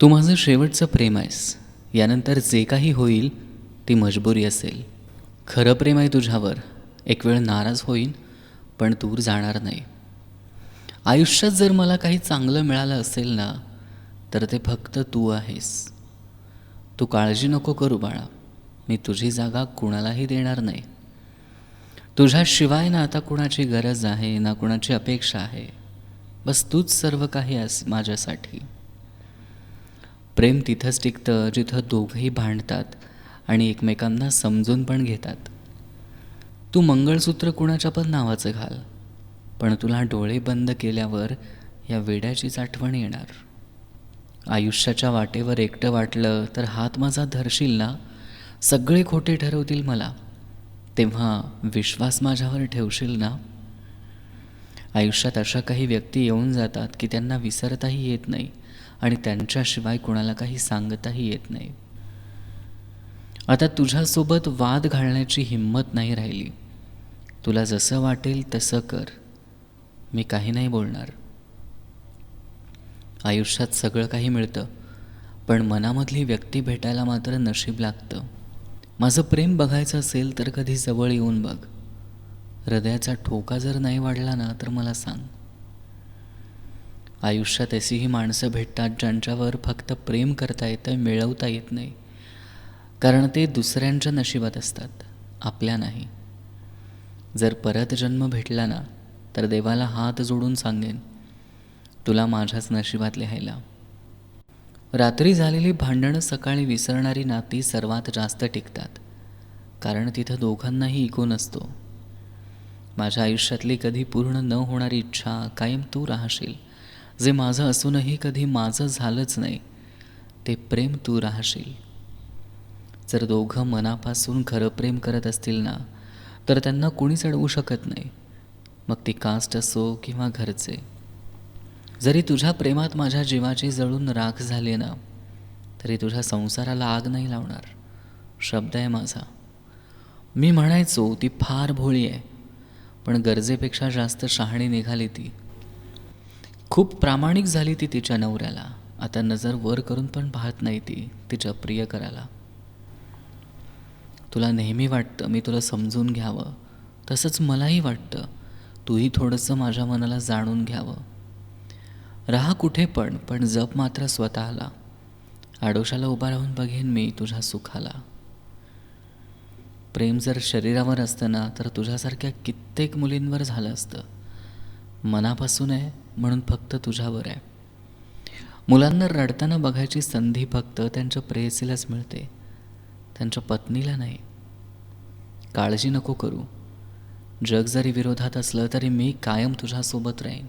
तू माझं शेवटचं प्रेम आहेस. यानंतर जे काही होईल ती मजबुरी असेल. खरं प्रेम आहे तुझ्यावर. एक वेळ नाराज होईन पण दूर जाणार नाही. आयुष्यात जर मला काही चांगलं मिळालं असेल ना तर ते फक्त तू आहेस. तू काळजी नको करू बाळा. मी तुझी जागा कुणालाही देणार नाही. तुझ्याशिवाय ना आता कुणाची गरज आहे ना कुणाची अपेक्षा आहे. बस तूच सर्व काही आहेस माझ्यासाठी. प्रेम तिथंच टिकतं जिथं दोघंही भांडतात आणि एकमेकांना समजून पण घेतात. तू मंगळसूत्र कुणाच्या पण नावाचं घाल पण तुला डोळे बंद केल्यावर या वेड्याचीच आठवण येणार. आयुष्याच्या वाटेवर एकटं वाटलं तर हात माझा धरशील ना? सगळे खोटे ठरवतील मला. तेव्हा विश्वास माझ्यावर ठेवशील ना? आयुष्यात अशा काही व्यक्ती येऊन जातात की त्यांना विसरताही येत नाही. आणि त्यांच्याशिवाय कुणाला काही सांगताही येत नाही. आता तुझ्यासोबत वाद घालण्याची हिंमत नाही राहिली. तुला जसं वाटेल तसं कर. मी काही नाही बोलणार. आयुष्यात सगळं काही मिळतं पण मनामधली व्यक्ती भेटायला मात्र नशीब लागतं. माझं प्रेम बघायचं असेल तर कधी जवळ येऊन बघ. हृदयाचा ठोका जर नाही वाढला ना तर मला सांग. आयुष्यात अशीही माणसं भेटतात ज्यांच्यावर फक्त प्रेम करता येतं मिळवता येत नाही. कारण ते दुसऱ्यांच्या नशिबात असतात आपल्या नाही. जर परत जन्म भेटला ना तर देवाला हात जोडून सांगेन तुला माझ्याच नशिबात लिहायला. रात्री झालेली भांडणं सकाळी विसरणारी नाती सर्वात जास्त टिकतात कारण तिथं दोघांनाही इको नसतो. माझ्या आयुष्यातली कधी पूर्ण न होणारी इच्छा कायम तू राहशील. जे माझं असूनही कधी माझं झालंच नाही ते प्रेम तू राहशील. जर दोघं मनापासून खरं प्रेम करत असतील ना तर त्यांना कोणीच अडवू शकत नाही. मग ती कास्ट असो किंवा घरचे. जरी तुझ्या प्रेमात माझ्या जीवाची जळून राख झाली ना तरी तुझ्या संसाराला आग नाही लावणार. शब्द आहे माझा. मी म्हणायचो ती फार भोळी आहे पण गरजेपेक्षा जास्त शहाणी निघाली ती. खूप प्रामाणिक झाली ती तिच्या नवऱ्याला. आता नजर वर करून पण पाहत नाही ती तिच्या प्रियकराला तुला नेहमी वाटतं मी तुला समजून घ्यावं. तसंच मलाही वाटतं. तूही थोडंसं माझ्या मनाला जाणून घ्यावं. राहा कुठे पण पण जप मात्र स्वतःला. आडोशाला उभा राहून बघेन मी तुझ्या सुखाला. प्रेम जर शरीरावर असतं ना तर तुझ्यासारख्या कित्येक मुलींवर झालं असतं. मनापासून आहे म्हणून फक्त तुझ्यावर आहे. मुलांना रडताना बघायची संधी फक्त त्यांच्या प्रेयसीलाच मिळते. त्यांच्या पत्नीला नाही. काळजी नको करू. जग जरी विरोधात असलं तरी मी कायम तुझ्यासोबत राहीन.